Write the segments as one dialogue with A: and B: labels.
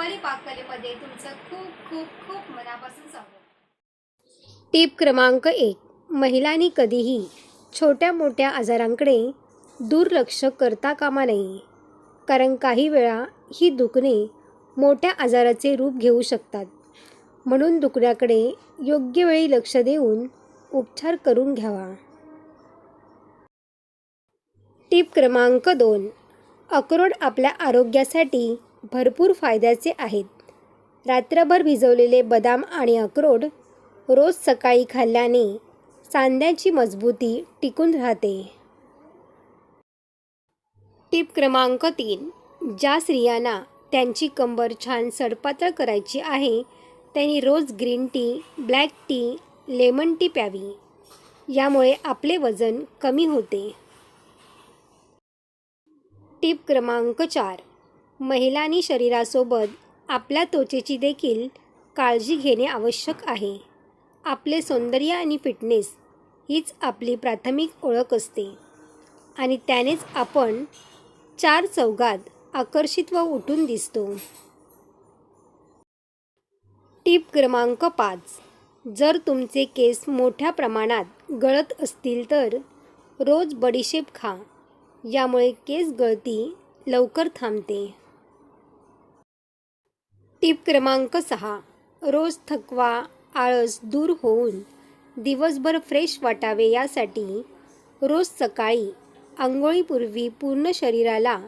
A: रुपाली पाककलेमध्ये तुमचं खूप खूप खूप मनापासून स्वागत.
B: टीप क्रमांक एक. महिलांनी कधीही छोट्या मोठ्या आजारांकडे दुर्लक्ष करता कामा नये. कारण काही वेळा ही दुखणे मोठ्या आजाराचे रूप घेऊ शकतात. म्हणून दुखण्याकडे योग्य वेळी लक्ष देऊन उपचार करून घ्यावा. टीप क्रमांक दोन. अक्रोड आपल्या आरोग्यासाठी भरपूर फायद्याचे आहेत. रात्रभर भिजवलेले बदाम आणि अक्रोड रोज सकाळी खाल्ल्याने सांध्याची मजबूती टिकून राहते. टिप क्रमांक तीन. ज्या स्त्रियांना त्यांची कंबर छान सडपातळ करायची आहे त्यांनी रोज green tea black tea lemon tea प्यावी. यामुळे आपले वजन कमी होते. टिप क्रमांक चार. महिलांनी शरीरासोबत आपल्या त्वचेची देखील काळजी घेणे आवश्यक आहे. आपले सौंदर्य आणि फिटनेस हीच आपली प्राथमिक ओळख असते. आणि त्यानेच आपण चार चौघात आकर्षित व उठून दिसतो. टीप क्रमांक पाच. जर तुमचे केस मोठ्या प्रमाणात गळत असतील तर रोज बडीशेप खा. यामुळे केस गळती लवकर थांबते. टीप क्रमांक सहा. रोज थकवा आळस दूर होऊन दिवसभर फ्रेश वाटावे यासाठी रोज सकाळी आंघोळीपूर्वी पूर्ण शरीराला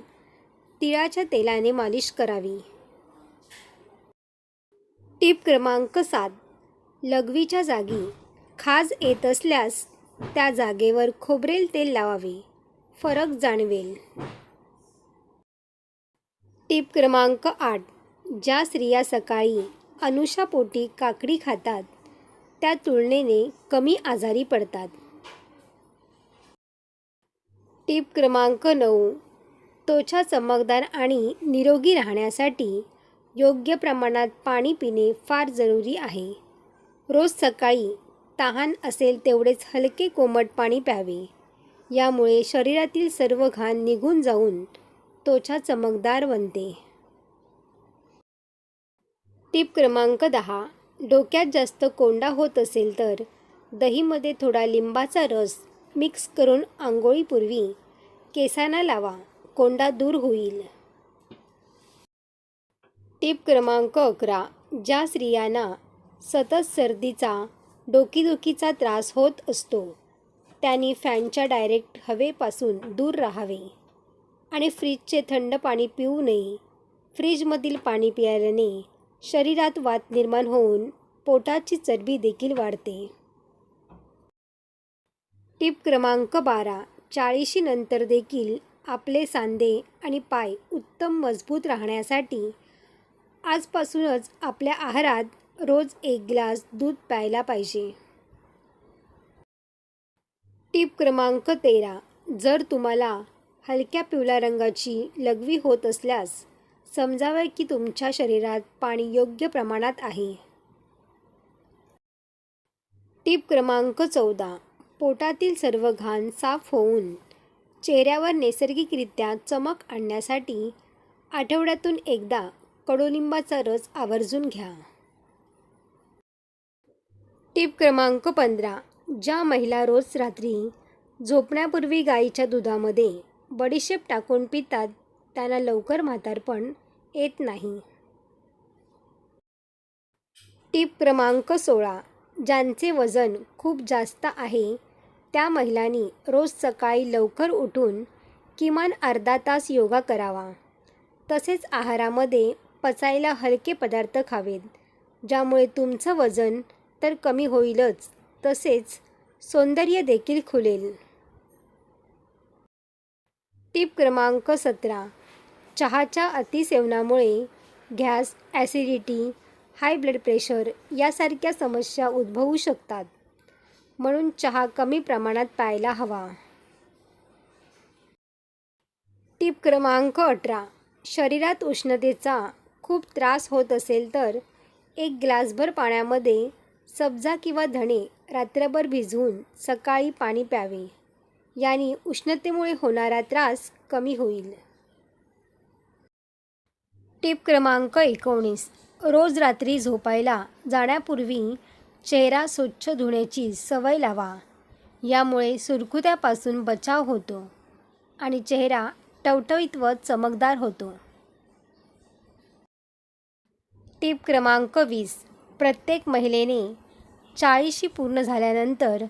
B: तिळाच्या तेलाने मालिश करावी. टीप क्रमांक सात. लघवीच्या जागी खाज येत असल्यास त्या जागेवर खोबरेल तेल लावावे. फरक जाणवेल. टीप क्रमांक आठ. ज्या स्त्रिया सकाळी अनुषापोटी काकडी खातात त्या तुलनेने कमी आजारी पडतात. टीप क्रमांक नऊ. त्वचा चमकदार आणि निरोगी राहण्यासाठी योग्य प्रमाणात पाणी पिणे फार जरुरी आहे. रोज सकाळी तहान असेल तेवढेच हलके कोमट पाणी प्यावे. यामुळे शरीरातील सर्व घाण निघून जाऊन त्वचा चमकदार बनते. टिप क्रमांक दहा. डोक्यात जास्त कोंडा होत असेल तर दहीमध्ये थोडा लिंबाचा रस मिक्स करून आंघोळीपूर्वी केसांना लावा. कोंडा दूर होईल. टिप क्रमांक अकरा. ज्या स्त्रियांना सतत सर्दीचा डोकीदुखीचा त्रास होत असतो त्यांनी फॅनच्या डायरेक्ट हवेपासून दूर राहावे आणि फ्रीजचे थंड पाणी पिऊ नये. फ्रीजमधील पाणी प्यायल्याने शरीरात वात निर्माण होऊन पोटाची चरबी देखील वाढते. टिप क्रमांक बारा. चाळीशी नंतर देखील आपले सांधे आणि पाय उत्तम मजबूत राहण्यासाठी आजपासूनच आपल्या आहारात रोज एक ग्लास दूध प्यायला पाहिजे. टीप क्रमांक तेरा. जर तुम्हाला हलक्या पिवळ्या रंगाची लघवी होत असल्यास समजावे की तुमच्या शरीरात पाणी योग्य प्रमाणात आहे? टीप क्रमांक चौदा. पोटातील सर्व घाण साफ होऊन चेहऱ्यावर नैसर्गिकरित्या चमक आणण्यासाठी आठवड्यातून एकदा कडुलिंबाचा रस आवर्जून घ्या. टीप क्रमांक पंधरा. ज्या महिला रोज रात्री झोपण्यापूर्वी गाईच्या दुधामध्ये बडीशेप टाकून पितात त्यांना लवकर म्हातारपण येत नाही. टीप क्रमांक सोळा. ज्यांचे वजन खूप जास्त आहे त्या महिलांनी रोज सकाळी लवकर उठून किमान अर्धा तास योगा करावा. तसेच आहारामध्ये पचायला हलके पदार्थ खावेत ज्यामुळे तुमचं वजन तर कमी होईलच तसेच सौंदर्य देखील खुलेल. टीप क्रमांक सतरा. चहाच्या अतिसेवनामुळे gas acidity high blood pressure यासारख्या समस्या उद्भवू शकतात. म्हणून चहा कमी प्रमाणात प्यायला हवा. टीप क्रमांक अठरा. शरीरात उष्णतेचा खूप त्रास होत असेल तर एक ग्लासभर पाण्यामध्ये सब्जा किंवा धणे रात्रभर भिजवून सकाळी पाणी प्यावे. याने उष्णतेमुळे होणारा त्रास कमी होईल. टिप क्रमांक एकोणीस. रोज रात्री झोपायला जाण्यापूर्वी चेहरा स्वच्छ धुण्याची सवय लावा. यामुळे सुरकुत्यापासून बचाव होतो आणि चेहरा टवटवीत व चमकदार होतो. टिप क्रमांक वीस. प्रत्येक महिलेने चाळीशी पूर्ण झाल्यानंतर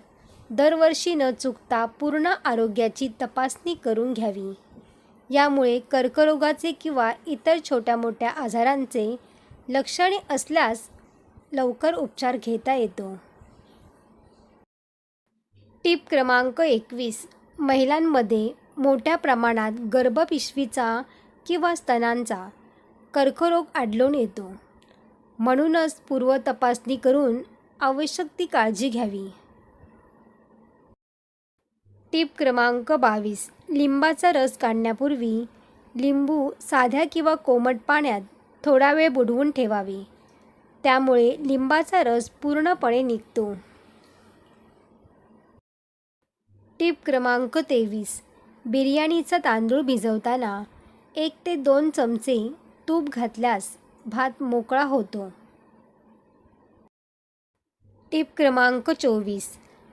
B: दरवर्षी न चुकता पूर्ण आरोग्याची तपासणी करून घ्यावी. यामुळे कर्करोगाचे किंवा इतर छोट्या मोठ्या आजारांचे लक्षणे असल्यास लवकर उपचार घेता येतो. टीप क्रमांक एकवीस. महिलांमध्ये मोठ्या प्रमाणात गर्भपिशवीचा किंवा स्तनांचा कर्करोग आढळून येतो. म्हणूनच पूर्व तपासणी करून आवश्यक ती काळजी घ्यावी. टीप क्रमांक बावीस. लिंबाचा रस काढण्यापूर्वी लिंबू साध्या किंवा कोमट पाण्यात थोडा वेळ बुडवून ठेवावे. त्यामुळे लिंबाचा रस पूर्णपणे निघतो. टीप क्रमांक तेवीस. बिर्याणीचा तांदूळ भिजवताना एक ते दोन चमचे तूप घातल्यास भात मोकळा होतो. टीप क्रमांक चोवीस.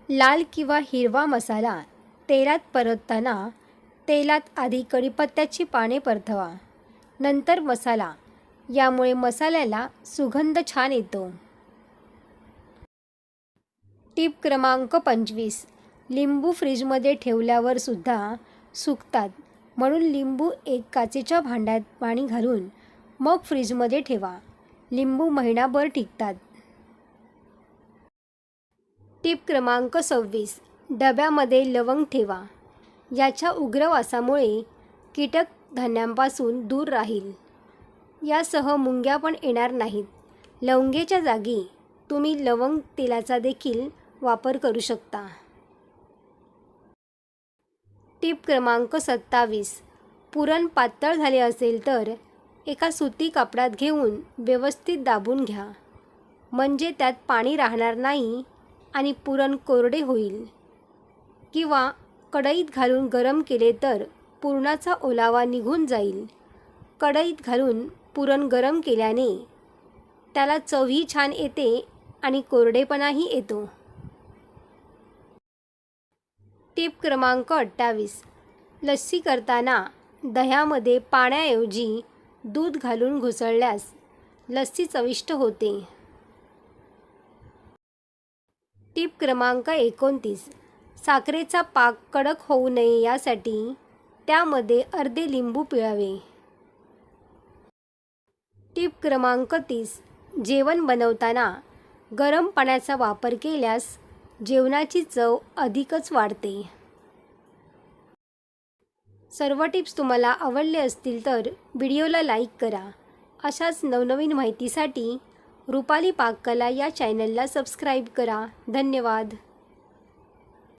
B: लाल किंवा हिरवा मसाला तेलात परतताना तेलात आधी कढीपत्त्याची पाने परतवा नंतर मसाला. यामुळे मसाल्याला सुगंध छान येतो. टीप क्रमांक पंचवीस. लिंबू फ्रीजमध्ये ठेवल्यावर सुद्धा सुकतात. म्हणून लिंबू एक काचेच्या भांड्यात पाणी घालून मग फ्रीजमध्ये ठेवा. लिंबू महिनाभर टिकतात. टीप क्रमांक सव्वीस. डब्यामध्ये लवंग ठेवा. याच्या उग्र वासामुळे कीटक धान्यांपासून दूर राहील. यासह मुंग्या पण येणार नाहीत. लवंगेच्या जागी तुम्ही लवंग तेलाचा देखील वापर करू शकता. टीप क्रमांक सत्तावीस. पुरण पातळ झाले असेल तर एका सुती कापडात घेऊन व्यवस्थित दाबून घ्या. म्हणजे त्यात पाणी राहणार नाही आणि पुरण कोरडे होईल. किंवा कढईत घालून गरम केले तर पुरणाचा ओलावा निघून जाईल. कढईत घालून पुरण गरम केल्याने त्याला चवही छान येते आणि कोरडेपणाही येतो. टिप क्रमांक अठ्ठावीस. लस्सी करताना दह्यामध्ये पाण्याऐवजी दूध घालून घुसळल्यास लस्सी चविष्ट होते. टीप क्रमांक एकोणतीस. साखरेचा पाक कडक होऊ नये यासाठी त्यामध्ये अर्धे लिंबू पिळावे. टीप क्रमांक तीस. जेवण बनवताना गरम पाण्याचा वापर केल्यास जेवणाची चव अधिकच वाढते. सर्व टिप्स तुम्हाला आवडले असतील तर व्हिडिओला लाईक करा. अशाच नवनवीन माहितीसाठी रुपाली पाककला या चॅनलला सबस्क्राईब करा. धन्यवाद.